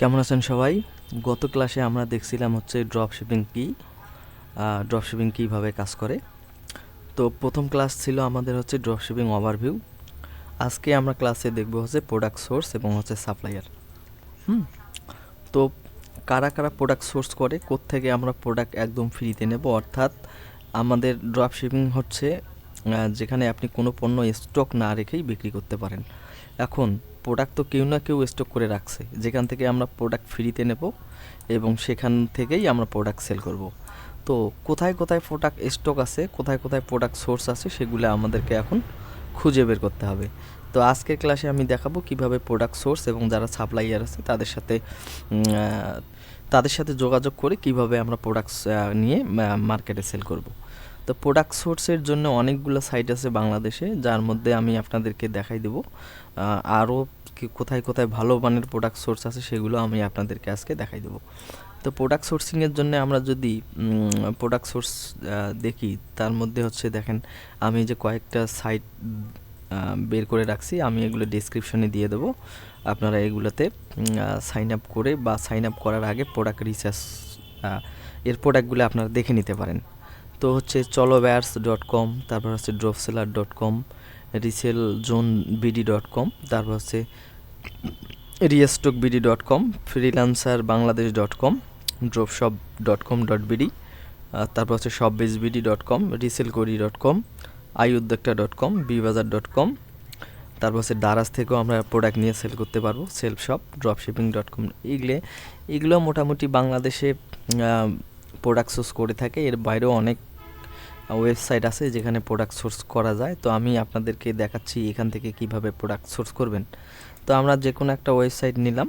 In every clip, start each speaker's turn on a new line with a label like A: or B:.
A: কেমন আছেন সবাই? গত ক্লাসে আমরা দেখছিলাম হচ্ছে ড্রপ শিপিং কী ড্রপ শিপিং কীভাবে কাজ করে। তো প্রথম ক্লাস ছিল আমাদের হচ্ছে ড্রপ শিপিং ওভারভিউ আজকে আমরা ক্লাসে দেখব হচ্ছে প্রোডাক্ট সোর্স এবং হচ্ছে সাপ্লায়ার হুম? তো কারা কারা প্রোডাক্ট সোর্স করে থেকে আমরা প্রোডাক্ট একদম ফ্রিতে নেব? অর্থাৎ আমাদের ড্রপ শিপিং হচ্ছে যেখানে আপনি কোনো পণ্য স্টক না রেখেই বিক্রি করতে পারেন। এখন প্রোডাক্ট তো কেউ না কেউ স্টক করে রাখছে। যেখান থেকে আমরা প্রোডাক্ট ফ্রিতে নেব এবং সেখান থেকেই আমরা প্রোডাক্ট সেল করব। তো কোথায় কোথায় প্রোডাক্ট স্টক আছে, কোথায় কোথায় প্রোডাক্ট সোর্স আছে, সেগুলো আমাদেরকে এখন খুঁজে বের করতে হবে। তো আজকের ক্লাসে আমি দেখাবো কীভাবে প্রোডাক্ট সোর্স এবং যারা সাপ্লাইয়ার আছে, তাদের সাথে তাদের সাথে যোগাযোগ করে কীভাবে আমরা প্রোডাক্টস নিয়ে মার্কেটে সেল করব। তো প্রোডাক্ট সোর্সের জন্য অনেকগুলো সাইট আছে বাংলাদেশে, যার মধ্যে আমি আপনাদেরকে দেখাই দেবো। আরও কোথায় কোথায় ভালো মানের প্রোডাক্ট সোর্স আছে সেগুলো আমি আপনাদেরকে আজকে দেখাই দেবো। তো প্রোডাক্ট সোর্সিংয়ের জন্য আমরা যদি প্রোডাক্ট সোর্স দেখি, তার মধ্যে হচ্ছে দেখেন, আমি যে কয়েকটা সাইট বের করে রাখছি, আমি এগুলো ডিসক্রিপশনে দিয়ে দেবো। আপনারা এগুলোতে সাইন আপ করে বা সাইন আপ করার আগে প্রোডাক্ট রিসার্চ এর প্রোডাক্টগুলো আপনারা দেখে নিতে পারেন। তো হচ্ছে চলো ব্যার্স ডট কম তারপর হচ্ছে drop seller dot com resell zone BD dot com তারপর হচ্ছে restock BD dot com freelancer Bangladesh dot com drop shop dot com dot BD তারপর হচ্ছে shop base BD dot com resell Kori dot com I Uddokta dot com Bbazar dot com তারপর হচ্ছে দারাজ থেকেও আমরা product নিয়ে sell করতে পারব self shop drop shipping dot com এগুলো এগুলো মোটামুটি বাংলাদেশে প্রোডাক্ট সোর্স করে থাকে। এর বাইরেও অনেক ওয়েবসাইট আছে যেখানে প্রোডাক্ট সোর্স করা যায়। তো আমি আপনাদেরকে দেখাচ্ছি এখান থেকে কীভাবে প্রোডাক্ট সোর্স করবেন। তো আমরা যে কোনো একটা ওয়েবসাইট নিলাম।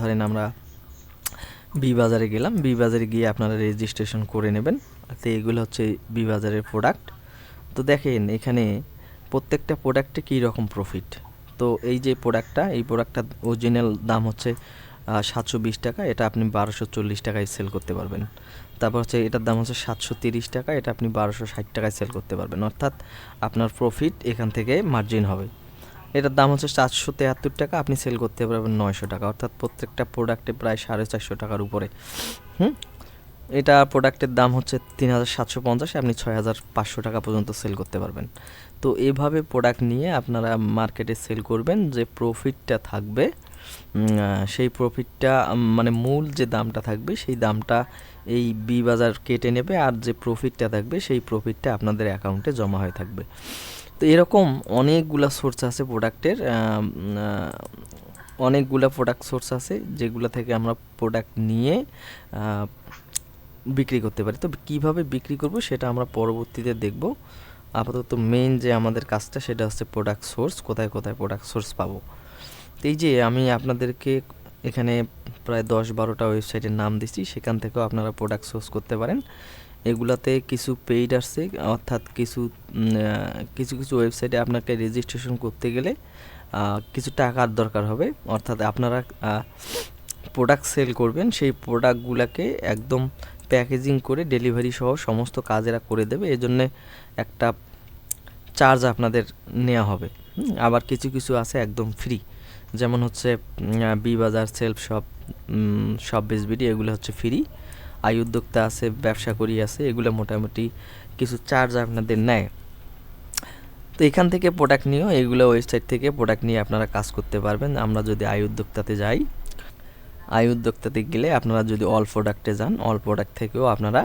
A: ধরেন আমরা বি বাজারে গেলাম। বি বাজারে গিয়ে আপনারা রেজিস্ট্রেশন করে নেবেন। তো এগুলো হচ্ছে বি বাজারের প্রোডাক্ট তো দেখেন এখানে প্রত্যেকটা প্রোডাক্টে কী রকম প্রফিট তো এই যে প্রোডাক্টটা এই প্রোডাক্টটা অরিজিনাল দাম হচ্ছে সাতশো বিশ টাকা, এটা আপনি বারোশো চল্লিশ টাকায় সেল করতে পারবেন। তারপর হচ্ছে এটার দাম হচ্ছে সাতশো তিরিশ টাকা, এটা আপনি বারোশো ষাট টাকায় সেল করতে পারবেন। অর্থাৎ আপনার প্রফিট এখান থেকে মার্জিন হবে। এটার দাম হচ্ছে চারশো তেহাত্তর টাকা, আপনি সেল করতে পারবেন নয়শো টাকা। অর্থাৎ প্রত্যেকটা প্রোডাক্টে প্রায় সাড়ে চারশো টাকার উপরে। হুম? এটা প্রোডাক্টের দাম হচ্ছে তিন হাজার সাতশো পঞ্চাশ, আপনি ছয় হাজার পাঁচশো টাকা পর্যন্ত সেল করতে পারবেন। তো এভাবে প্রোডাক্ট নিয়ে আপনারা মার্কেটে সেল করবেন যে প্রফিটটা থাকবে সেই প্রফিটটা মানে মূল যে দামটা থাকবে, সেই দামটা এই বি বাজার কেটে নেবে আর যে প্রফিটটা থাকবে, সেই প্রফিটটা আপনাদের অ্যাকাউন্টে জমা হয়ে থাকবে। তো এরকম অনেকগুলা সোর্স আছে প্রোডাক্টের অনেকগুলা প্রোডাক্ট সোর্স আছে যেগুলো থেকে আমরা প্রোডাক্ট নিয়ে বিক্রি করতে পারি। তো কীভাবে বিক্রি করব সেটা আমরা পরবর্তীতে দেখব। আপাতত মেইন যে আমাদের কাজটা সেটা হচ্ছে প্রোডাক্ট সোর্স কোথায় কোথায় প্রোডাক্ট সোর্স পাবো। এই যে আমি আপনাদেরকে এখানে প্রায় দশ বারোটা ওয়েবসাইটের নাম দিচ্ছি সেখান থেকেও আপনারা প্রোডাক্ট সোর্স করতে পারেন। এগুলাতে কিছু পেইড আসছে, অর্থাৎ কিছু কিছু কিছু ওয়েবসাইটে আপনাকে রেজিস্ট্রেশন করতে গেলে কিছু টাকার দরকার হবে। অর্থাৎ আপনারা প্রোডাক্ট সেল করবেন, সেই প্রোডাক্টগুলোকে একদম প্যাকেজিং করে ডেলিভারি সহ সমস্ত কাজ এরা করে দেবে। এই জন্যে একটা চার্জ আপনাদের নেওয়া হবে। আবার কিছু কিছু আছে একদম ফ্রি যেমন হচ্ছে বি বাজার সেলফ শপ সব বিডি এগুলো হচ্ছে ফ্রি আই উদ্যোক্তা আছে, ব্যবসা করি আছে, এগুলো মোটামুটি কিছু চার্জ আপনাদের নেয়। তো এখান থেকে প্রোডাক্ট নিয়েও এগুলো ওয়েবসাইট থেকে প্রোডাক্ট নিয়ে আপনারা কাজ করতে পারবেন। আমরা যদি আই উদ্যোক্তাতে যাই আই উদ্যোক্তাতে গেলে আপনারা যদি অল প্রোডাক্টে যান অল প্রোডাক্ট থেকেও আপনারা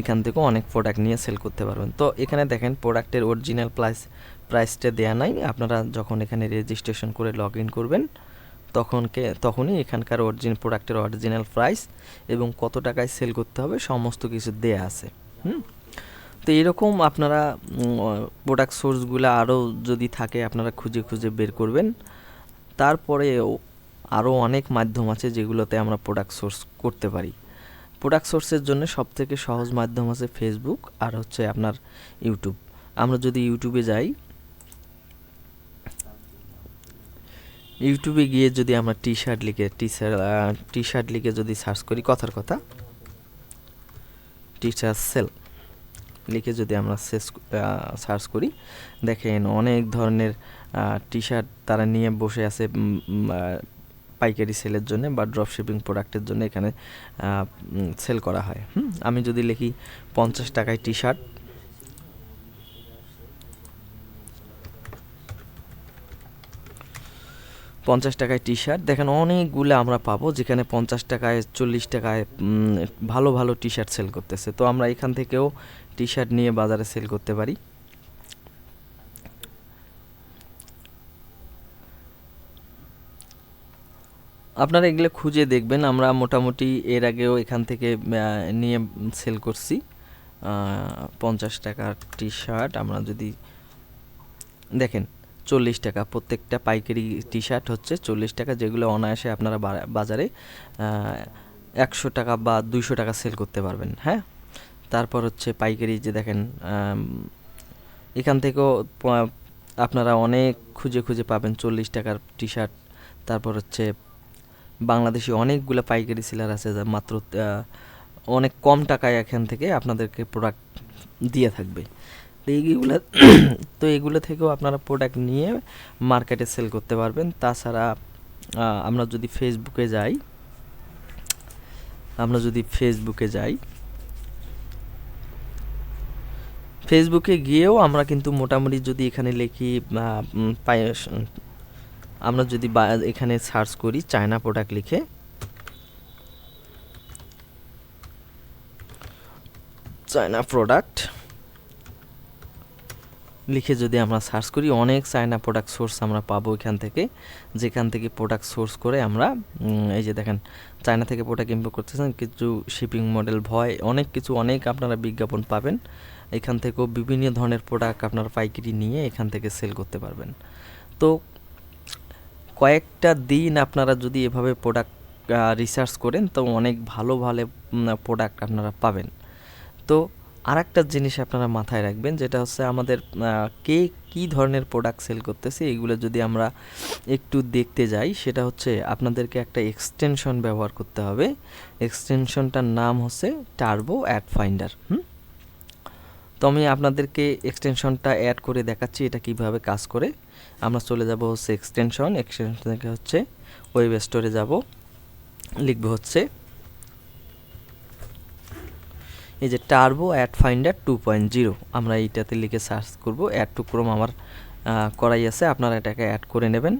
A: এখান থেকেও অনেক প্রোডাক্ট নিয়ে সেল করতে পারবেন। তো এখানে দেখেন প্রোডাক্টের অরিজিনাল প্রাইস প্রাইসটা দেয়া নাই। আপনারা যখন এখানে রেজিস্ট্রেশন করে লগ ইন করবেন তখনকে তখনই এখানকার অরিজিন প্রোডাক্টের অরিজিনাল প্রাইস এবং কত টাকায় সেল করতে হবে সমস্ত কিছু দেয়া আছে। হুম? তো এরকম আপনারা প্রোডাক্ট সোর্সগুলো আরও যদি থাকে, আপনারা খুঁজে খুঁজে বের করবেন। তারপরে আরও অনেক মাধ্যম আছে যেগুলোতে আমরা প্রোডাক্ট সোর্স করতে পারি। প্রোডাক্ট সোর্সের জন্য সবথেকে সহজ মাধ্যম আছে ফেসবুক আর হচ্ছে আপনার ইউটিউব আমরা যদি ইউটিউবে যাই ইউটিউবে গিয়ে যদি আমরা টি শার্ট লিখে টি টি শার্ট লিখে যদি সার্চ করি, কথার কথা টি শার্ট সেল লিখে যদি আমরা সার্চ করি, দেখেন অনেক ধরনের টি শার্ট তারা নিয়ে বসে আছে পাইকারি সেলের জন্য বা ড্রপ শিপিং প্রোডাক্টের জন্য এখানে সেল করা হয়। হুম? আমি যদি লিখি পঞ্চাশ টাকায় টি শার্ট পঞ্চাশ টাকায় টি শার্ট দেখেন অনেকগুলো আমরা পাবো যেখানে পঞ্চাশ টাকায়, চল্লিশ টাকায় ভালো ভালো টি শার্ট সেল করতেছে। তো আমরা এখান থেকেও টি শার্ট নিয়ে বাজারে সেল করতে পারি। আপনারা এগুলো খুঁজে দেখবেন। আমরা মোটামুটি এর আগেও এখান থেকে নিয়ে সেল করছি। পঞ্চাশ টাকার টি শার্ট আমরা যদি, দেখেন, চল্লিশ টাকা। প্রত্যেকটা পাইকারি টি শার্ট হচ্ছে চল্লিশ টাকা। যেগুলো অনায়াসে আপনারা বাজারে একশো টাকা বা দুইশো টাকা সেল করতে পারবেন। হ্যাঁ? তারপর হচ্ছে পাইকারি যে দেখেন এখান থেকেও আপনারা অনেক খুঁজে খুঁজে পাবেন চল্লিশ টাকার টি শার্ট তারপর হচ্ছে বাংলাদেশি অনেকগুলো পাইকারি সেলার আছে যা মাত্র অনেক কম টাকায় এখান থেকে আপনাদেরকে প্রোডাক্ট দিয়ে থাকবে। তো এইগুলো, তো এগুলো থেকেও আপনারা প্রোডাক্ট নিয়ে মার্কেটে সেল করতে পারবেন। তাছাড়া আমরা যদি ফেসবুকে যাই, আমরা যদি ফেসবুকে যাই ফেসবুকে গিয়েও আমরা কিন্তু মোটামুটি যদি এখানে লিখি আমরা যদি এখানে সার্চ করি চায়না প্রোডাক্ট লিখে, চায়না প্রোডাক্ট লিখে যদি আমরা সার্চ করি, অনেক চায়না প্রোডাক্ট সোর্স আমরা পাবো এখান থেকে, যেখান থেকে প্রোডাক্ট সোর্স করে আমরা এই যে দেখেন, চায়না থেকে প্রোডাক্ট ইম্পোর্ট করতেছেন, কিছু শিপিং মডেল ভয়, অনেক কিছু, অনেক আপনারা বিজ্ঞাপন পাবেন। এখান থেকেও বিভিন্ন ধরনের প্রোডাক্ট আপনারা পাইকারি নিয়ে এখান থেকে সেল করতে পারবেন। তো কয়েকটা দিন আপনারা যদি এভাবে প্রোডাক্ট রিসার্চ করেন, তো অনেক ভালো ভালো প্রোডাক্ট আপনারা পাবেন। তো আর একটা জিনিস আপনারা মাথায় রাখবেন, যেটা হচ্ছে আমাদের কে কী ধরনের প্রোডাক্ট সেল করতেছে, এগুলো যদি আমরা একটু দেখতে যাই, সেটা হচ্ছে আপনাদেরকে একটা এক্সটেনশন ব্যবহার করতে হবে। এক্সটেনশনটার নাম হচ্ছে টার্বো অ্যাড ফাইন্ডার হুম? তো আমি আপনাদেরকে এক্সটেনশনটা অ্যাড করে দেখাচ্ছি, এটা কীভাবে কাজ করে। আমরা চলে যাব হচ্ছে এক্সটেনশন এক্সটেনশন থেকে হচ্ছে ওয়েব স্টোরে যাব। লিখব হচ্ছে এই যে turbo ad finder two point zero আমরা এইটাতে লিখে সার্চ করব অ্যাড টু ক্রোম আমার করাই আছে, আপনারা এটাকে অ্যাড করে নেবেন।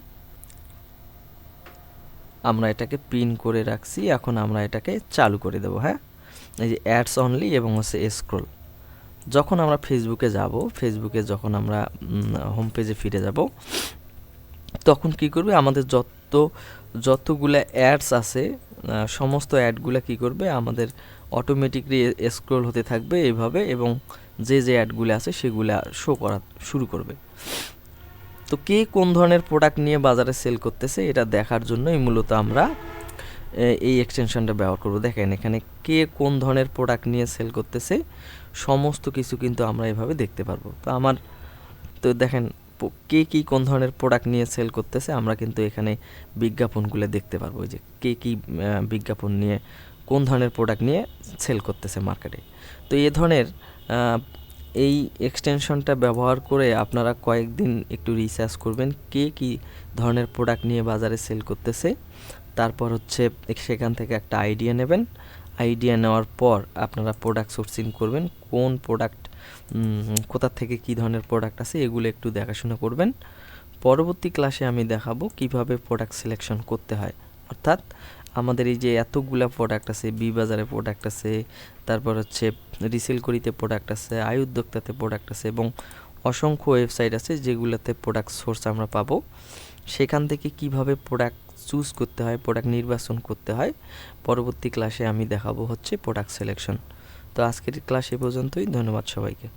A: আমরা এটাকে পিন করে রাখছি, এখন আমরা এটাকে চালু করে দেব হ্যাঁ? এই যে অ্যাডস অনলি এবং হচ্ছে স্ক্রোল যখন আমরা ফেসবুকে যাব ফেসবুকে যখন আমরা হোম পেজে ফিরে যাব, তখন কি করবে? আমাদের যত, যতগুলা অ্যাডস আছে সমস্ত অ্যাডগুলো কি করবে? আমাদের অটোমেটিকলি স্ক্রোল হতে থাকবে এইভাবে এবং যে যে অ্যাডগুলো আছে সেগুলা শো করা শুরু করবে। তো কে কোন ধরনের প্রোডাক্ট নিয়ে বাজারে সেল করতেছে, এটা দেখার জন্যই মূলত আমরা এই এক্সটেনশনটা ব্যবহার করব। দেখেন এখানে কে কোন ধরনের প্রোডাক্ট নিয়ে সেল করতেছে, সমস্ত কিছু কিন্তু আমরা এভাবে দেখতে পারব। তো আমার, তো দেখেন কে কী কোন ধরনের প্রোডাক্ট নিয়ে সেল করতেছে, আমরা কিন্তু এখানে বিজ্ঞাপনগুলো দেখতে পারব। যে কে কী বিজ্ঞাপন নিয়ে কোন ধরনের প্রোডাক্ট নিয়ে সেল করতেছে মার্কেটে তো এ ধরনের এই এক্সটেনশনটা ব্যবহার করে আপনারা কয়েকদিন একটু রিসার্চ করবেন, কে কী ধরনের প্রোডাক্ট নিয়ে বাজারে সেল করতেছে। তারপর হচ্ছে সেখান থেকে একটা আইডিয়া নেবেন। আইডিয়া নেওয়ার পর আপনারা প্রোডাক্ট সোর্সিং করবেন। কোন প্রোডাক্ট কোথা থেকে কী ধরনের প্রোডাক্ট আছে এগুলো একটু দেখাশোনা করবেন। পরবর্তী ক্লাসে আমি দেখাবো কীভাবে প্রোডাক্ট সিলেকশন করতে হয়। অর্থাৎ আমাদের এই যে এতগুলা প্রোডাক্ট আছে বি বাজারে প্রোডাক্ট আছে, তারপর হচ্ছে রিসেল করিতে প্রোডাক্ট আছে, আয় উদ্যোক্তাতে প্রোডাক্ট আছে এবং অসংখ্য ওয়েবসাইট আছে যেগুলোতে প্রোডাক্ট সোর্স আমরা পাবো। সেখান থেকে কীভাবে প্রোডাক্ট চুজ করতে হয় প্রোডাক্ট নির্বাচন করতে হয়। পরবর্তী ক্লাসে আমি দেখাবো হচ্ছে প্রোডাক্ট সিলেকশন তো আজকের ক্লাস এ পর্যন্তই, ধন্যবাদ সবাইকে।